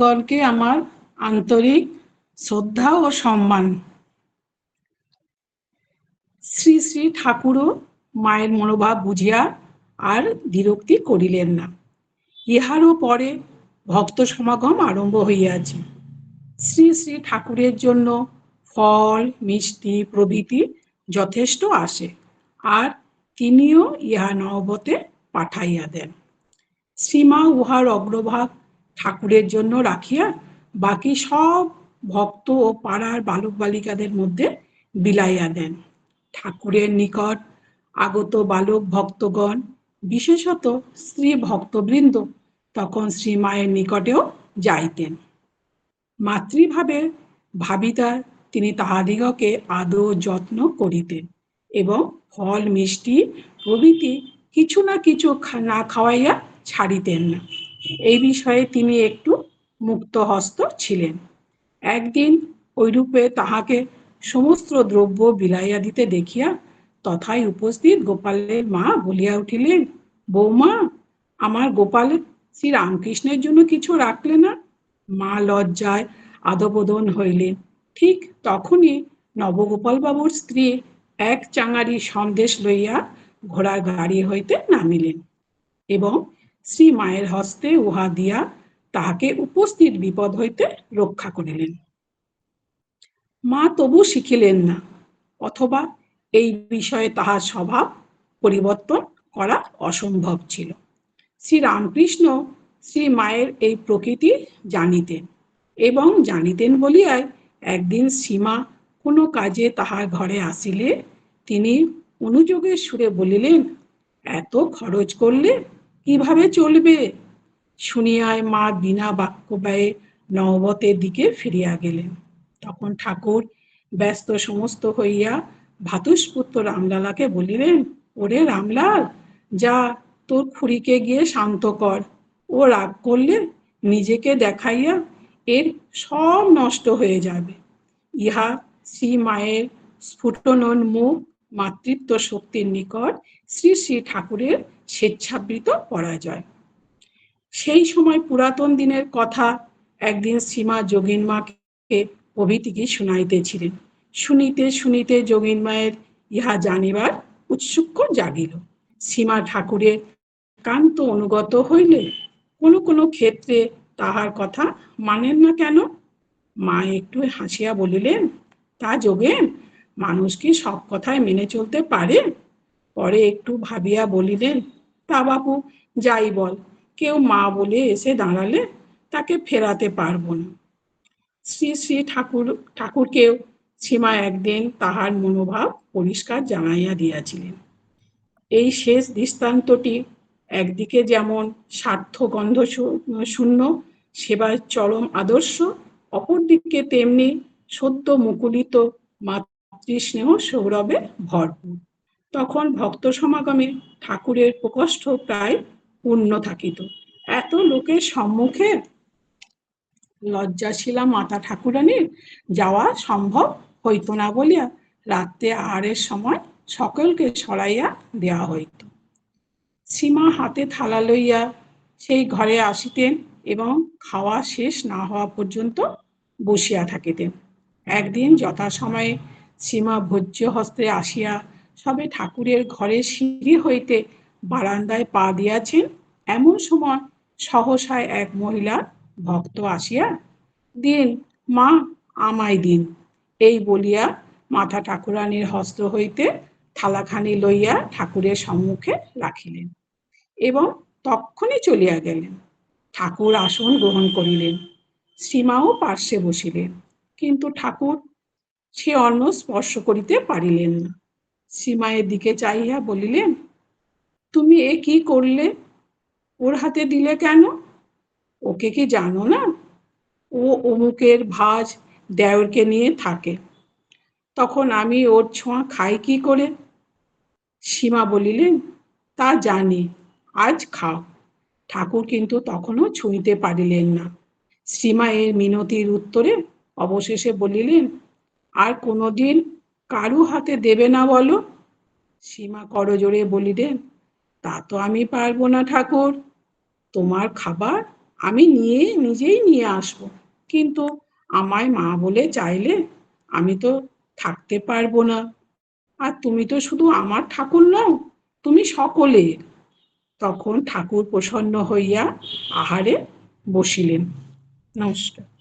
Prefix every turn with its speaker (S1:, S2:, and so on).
S1: গণকে আমার আন্তরিক শ্রদ্ধা ও সম্মান। শ্রী শ্রী ঠাকুরও মায়ের মনোভাব বুঝিয়া আর বিরক্তি করিলেন না। ইহারও পরে ভক্ত সমাগম আরম্ভ হইয়াছে। শ্রী শ্রী ঠাকুরের জন্য ফল, মিষ্টি, প্রভৃতি যথেষ্ট আসে, আর তিনিও ইহা নবতে পাঠাইয়া দেন। শ্রীমা উহার অগ্রভাগ ঠাকুরের জন্য রাখিয়া বাকি সব ভক্ত ও পাড়ার বালক বালিকাদের মধ্যে বিলাইয়া দেন। ঠাকুরের নিকট আগত বালক ভক্তগণ, বিশেষত স্ত্রী ভক্তবৃন্দ, তখন শ্রীমায়ের নিকটেও যাইতেন। মাতৃভাবে ভাবিতা তিনি তাহাদিগকে আদৌ যত্ন করিতেন এবং ফল, মিষ্টি প্রভৃতি কিছু না কিছু না খাওয়াইয়া ছাড়িতেন না। এই বিষয়ে তিনি একটু মুক্ত হস্ত ছিলেন। একদিন ওইরূপে তাহাকে সমস্ত দ্রব্য বিলাইয়া দিতে দেখিয়া তথায় উপস্থিত গোপালের মা বলিয়া উঠিলেন, বৌমা, আমার গোপালের শ্রী রামকৃষ্ণের জন্য কিছু রাখলে না? মা লজ্জায় আদবোদন হইলেন। ঠিক তখনই নবগোপাল বাবুর স্ত্রী এক চাঙারি সন্দেশ লইয়া ঘোড়ার গাড়ি হইতে নামিলেন এবং শ্রী মায়ের হস্তে উহা দিয়া তাহাকে উপস্থিত বিপদ হইতে রক্ষা করিলেন। মা তবু শিখিলেন না, অথবা এই বিষয়ে তাহার স্বভাব পরিবর্তন করা অসম্ভব ছিল। শ্রী রামকৃষ্ণ শ্রী মায়ের এই প্রকৃতি জানিতেন এবং জানিতেন বলিয়াই একদিন সীমা কোনো কাজে তাহার ঘরে আসিলে তিনি অনুযোগের সুরে বলিলেন, এত খরচ করলে কীভাবে চলবে? শুনিয়ায় মা বিনা বাক্য ব্যয়ে নবতের দিকে ফিরিয়া গেলেন। তখন ঠাকুর ব্যস্ত সমস্ত হইয়া ভাতুষপুত্র রামলালাকে বলিলেন, ওরে রামলাল, যা তোর খুড়িকে গিয়ে শান্ত কর। ও রাগ করলে নিজেকে দেখাইয়া এর সব নষ্ট হয়ে যাবে। ইহা শ্রী মায়ের স্ফুটনোন্মুখ মাতৃত্ব শক্তির নিকট শ্রী শ্রী ঠাকুরের স্বেচ্ছাবৃত পরাজয়। সেই সময় পুরাতন দিনের কথা একদিন সীমা যোগিন মাকে প্রভৃতিকে শুনাইতেছিলেন। শুনিতে শুনিতে যোগিন মায়ের ইহা জানিবার উৎসুক জাগিল। সীমা ঠাকুরের কান্ত অনুগত হইলে কোনো কোনো ক্ষেত্রে তাহার কথা মানেন না কেন? মা একটু হাসিয়া বলিলেন, তা যোগেন মানুষ কি সব কথায় মেনে চলতে পারে? পরে একটু ভাবিয়া বলিলেন, তা বাবু যাই বল, কেউ মা বলে এসে দাঁড়ালে তাকে ফেরাতে পারব না। শ্রী শ্রী ঠাকুর, ঠাকুরকেও? সীমা একদিন তাহার মনোভাব পরিষ্কার জানাইয়া দিয়াছিলেন। এই শেষ দৃষ্টান্তটি একদিকে যেমন স্বার্থ গন্ধ শূন্য, সেবার চরম আদর্শ, অপরদিকে তেমনি সদ্য মুকুলিত মাতৃস্নেহ সৌরভে ভরপুর। তখন ভক্ত সমাগমে ঠাকুরের প্রকোষ্ঠ প্রায় পূর্ণ থাকিত। এত লোকের সম্মুখে লজ্জাশীলা মাতা ঠাকুরানীর যাওয়া সম্ভব হইত না বলিয়া রাত্রে আহারের সময় সকলকে সরাইয়া দেওয়া হইত। সীমা হাতে থালা লইয়া সেই ঘরে আসিতেন এবং খাওয়া শেষ না হওয়া পর্যন্ত বসিয়া থাকিতেন। একদিন যথাসময়ে সীমা ভোজ্য হস্তে আসিয়া সবে ঠাকুরের ঘরে সিঁড়ি হইতে বারান্দায় পা দিয়াছেন, এমন সময় সহসায় এক মহিলা ভক্ত আসিয়া, দিন, মা, আমায় দিন। এই বলিয়া মাথা ঠাকুরানীর হস্ত হইতে থালাখানি লইয়া ঠাকুরের সম্মুখে রাখিলেন এবং তক্ষণি চলিয়া গেলেন। ঠাকুর আসন গ্রহণ করিলেন শ্রীমাও পার্শ্বে বসিলেন। কিন্তু ঠাকুর সে অন্ন স্পর্শ করিতে পারিলেন না। সীমায়ের দিকে চাইয়া বলিলেন, তুমি এ কি করলে? ওর হাতে দিলে কেন? ওকে কি জানো না? ও অমুকের ভাজ দেওরকে নিয়ে থাকে। তখন আমি ওর ছোঁয়া খাই কি করে? সীমা বলিলেন, তা জানি, আজ খাও। ঠাকুর কিন্তু তখনও ছুঁইতে পারিলেন না। শ্রীমা এর মিনতির উত্তরে অবশেষে বলিলেন আর কোনোদিন কারু হাতে দেবে না বলো? সীমা করজোরে বলিলেন তা তো আমি পারব না ঠাকুর। তোমার খাবার আমি নিয়ে, নিজেই নিয়ে আসব। কিন্তু আমায় মা বলে চাইলে আমি তো থাকতে পারব না। আর তুমি তো শুধু আমার ঠাকুর নও, তুমি সকলের। তখন ঠাকুর প্রসন্ন হইয়া আহারে বসিলেন। নমস্কার।